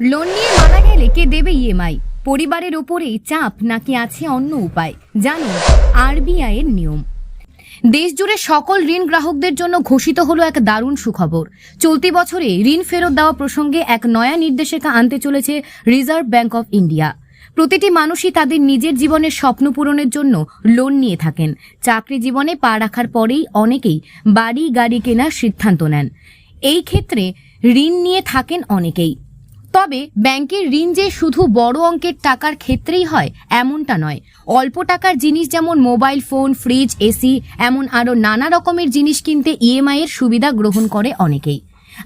Loan নিয়ে মারা গেলে কে দেবে ইএমআই পরিবারের ওপরেই চাপ নাকি আছে অন্য উপায়? জানুন আরবিআই এর নিয়ম। দেশজুড়ে সকল ঋণ গ্রাহকদের জন্য ঘোষিত হলো এক দারুণ সুখবর। চলতি বছরে ঋণ ফেরত দেওয়া প্রসঙ্গে এক নয়া নির্দেশিকা আনতে চলেছে রিজার্ভ ব্যাংক অফ ইন্ডিয়া। প্রতিটি মানুষই তাদের নিজের জীবনের স্বপ্ন পূরণের জন্য লোন নিয়ে থাকেন। চাকরি জীবনে পা রাখার পরেই অনেকেই বাড়ি গাড়ি কেনার সিদ্ধান্ত নেন। এই ক্ষেত্রে ঋণ নিয়ে থাকেন অনেকেই। তবে ব্যাংকের ঋণ যে শুধু বড় অঙ্কের টাকার ক্ষেত্রেই হয়, এমনটা নয়। অল্প টাকার জিনিস যেমন মোবাইল ফোন, ফ্রিজ, এসি, এমন আরও নানা রকমের জিনিস কিনতে ইএমআই এর সুবিধা গ্রহণ করে অনেকেই।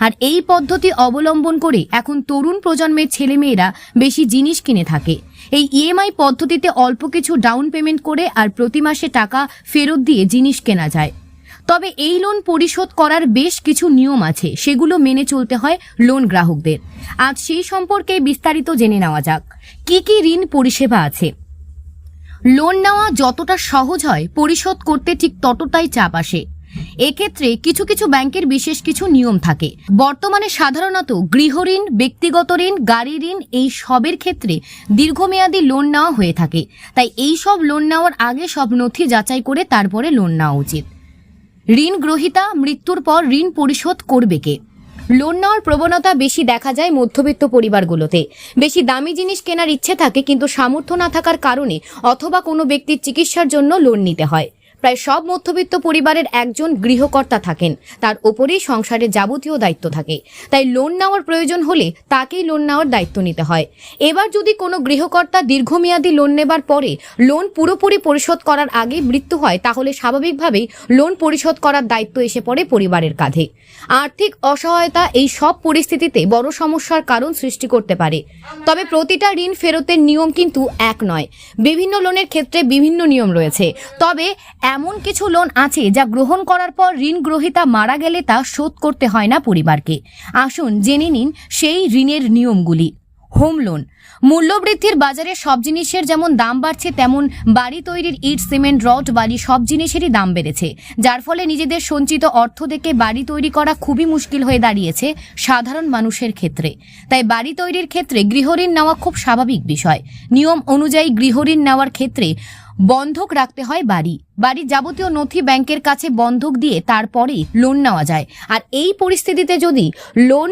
আর এই পদ্ধতি অবলম্বন করে এখন তরুণ প্রজন্মের ছেলেমেয়েরা বেশি জিনিস কিনে থাকে। এই ইএমআই পদ্ধতিতে অল্প কিছু ডাউন পেমেন্ট করে আর প্রতি মাসে টাকা ফেরত দিয়ে জিনিস কেনা যায়। তবে এই লোন পরিশোধ করার বেশ কিছু নিয়ম আছে, সেগুলো মেনে চলতে হয় লোন গ্রাহকদের। আজ সেই সম্পর্কে বিস্তারিত জেনে নেওয়া যাক। কি কি ঋণ পরিষেবা আছে? লোন নেওয়া যতটা সহজ হয়, পরিশোধ করতে ঠিক ততটাই চাপ আসে। এক্ষেত্রে কিছু কিছু ব্যাংকের বিশেষ কিছু নিয়ম থাকে। বর্তমানে সাধারণত গৃহঋণ ব্যক্তিগত ঋণ, গাড়ি ঋণ এই সবের ক্ষেত্রে দীর্ঘমেয়াদী লোন নেওয়া হয়ে থাকে। তাই এই সব লোন নেওয়ার আগে সব নথি যাচাই করে তারপরে লোন নেওয়া উচিত। ঋণ গ্রহিতা মৃত্যুর পর ঋণ পরিশোধ করবে কে? লোন নেওয়ার প্রবণতা বেশি দেখা যায় মধ্যবিত্ত পরিবারগুলোতে। বেশি দামি জিনিস কেনার ইচ্ছে থাকে, কিন্তু সামর্থ্য না থাকার কারণে অথবা কোনো ব্যক্তির চিকিৎসার জন্য লোন নিতে হয়। প্রায় সব মধ্যবিত্ত পরিবারের একজন গৃহকর্তা থাকেন। তার ওপরেই সংসারের যাবতীয় দায়িত্ব থাকে। তাই লোন নেওয়ার প্রয়োজন হলে তাকেই লোন নেওয়ার দায়িত্ব নিতে হয়। এবার যদি কোনো গৃহকর্তা দীর্ঘমেয়াদী লোন নেবার পরে লোন পুরোপুরি পরিশোধ করার আগে মৃত্যু হয়, তাহলে স্বাভাবিকভাবেই লোন পরিশোধ করার দায়িত্ব এসে পড়ে পরিবারের কাঁধে। আর্থিক অসহায়তা এই সব পরিস্থিতিতে বড় সমস্যার কারণ সৃষ্টি করতে পারে। তবে প্রতিটা ঋণ ফেরতের নিয়ম কিন্তু এক নয়। বিভিন্ন লোনের ক্ষেত্রে বিভিন্ন নিয়ম রয়েছে। তবে এমন কিছু লোন আছে যা গ্রহণ করার পর ঋণ গ্রহীতা মারা গেলে তা শোধ করতে হয় না পরিবারকে। আসুন জেনে নিন সেই ঋণের নিয়মগুলি। Home loan. মূল্যবৃদ্ধির বাজারে সব জিনিসের যেমন দাম বাড়ছে, তেমন বাড়ি তৈরির ইট, সিমেন্ট, রড, বালি সব জিনিসেরই দাম বেড়েছে, যার ফলে নিজেদের সঞ্চিত অর্থ থেকে বাড়ি তৈরি করা খুবই মুশকিল হয়ে দাঁড়িয়েছে সাধারণ মানুষের ক্ষেত্রে। তাই বাড়ি তৈরির ক্ষেত্রে গৃহঋণ নেওয়া খুব স্বাভাবিক বিষয়। নিয়ম অনুযায়ী গৃহঋণ নেওয়ার ক্ষেত্রে বন্ধক রাখতে হয় বাড়ি। বাড়ির যাবতীয় নথি ব্যাংকের কাছে বন্ধক দিয়ে তারপরেই লোন নেওয়া যায়। আর এই পরিস্থিতিতে যদি লোন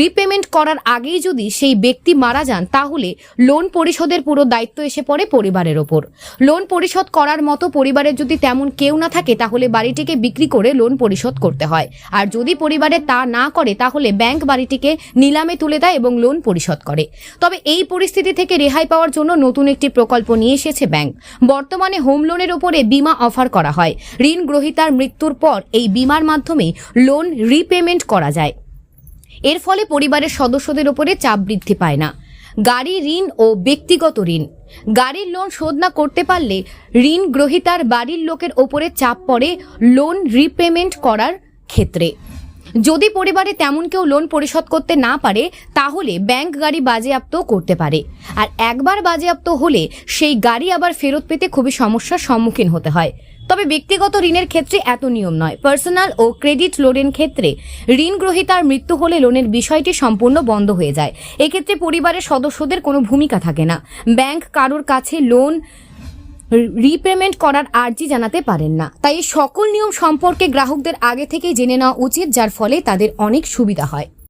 রিপেমেন্ট করার আগেই যদি সেই ব্যক্তি মারা যান, তাহলে লোন পরিশোধের পুরো দায়িত্ব এসে পড়ে পরিবারের ওপর। লোন পরিশোধ করার মতো পরিবারের যদি তেমন কেউ না থাকে, তাহলে বাড়িটিকে বিক্রি করে লোন পরিশোধ করতে হয়। আর যদি পরিবারে তা না করে, তাহলে ব্যাংক বাড়িটিকে নিলামে তুলে দেয় এবং লোন পরিশোধ করে। তবে এই পরিস্থিতি থেকে রেহাই পাওয়ার জন্য নতুন একটি প্রকল্প নিয়ে এসেছে ব্যাংক বর্তমানে হোম লোনের ওপরে বিমা অফার করা হয়। ঋণ গ্রহীতার মৃত্যুর পর এই বিমার মাধ্যমে লোন রিপেমেন্ট করা যায়। এর ফলে পরিবারের সদস্যদের উপরে চাপ বৃদ্ধি পায় না। গাড়ি, ঋণ ও ব্যক্তিগত ঋণ। গাড়ির লোন শোধ না করতে পারলে ঋণ গ্রহীতার বাড়ির লোকের ওপরে চাপ পড়ে লোন রিপেমেন্ট করার ক্ষেত্রে। যদি পরিবারে তেমন কেউ লোন পরিশোধ করতে না পারে, তাহলে ব্যাংক গাড়ি বাজেয়াপ্ত করতে পারে। আর একবার বাজেয়াপ্ত হলে সেই গাড়ি আবার ফেরত পেতে খুবই সমস্যার সম্মুখীন হতে হয়। তবে ব্যক্তিগত ঋণের ক্ষেত্রে এত নিয়ম নয়। পার্সোনাল ও ক্রেডিট লোনের ক্ষেত্রে ঋণ গ্রহীতার মৃত্যু হলে লোনের বিষয়টি সম্পূর্ণ বন্ধ হয়ে যায়। এক্ষেত্রে পরিবারের সদস্যদের কোনো ভূমিকা থাকে না। ব্যাংক কারোর কাছে লোন রিপেমেন্ট করার আর্জি জানাতে পারেন না। তাই সকল নিয়ম সম্পর্কে গ্রাহকদের আগে থেকে জেনে নেওয়া উচিত, যার ফলে তাদের অনেক সুবিধা হয়।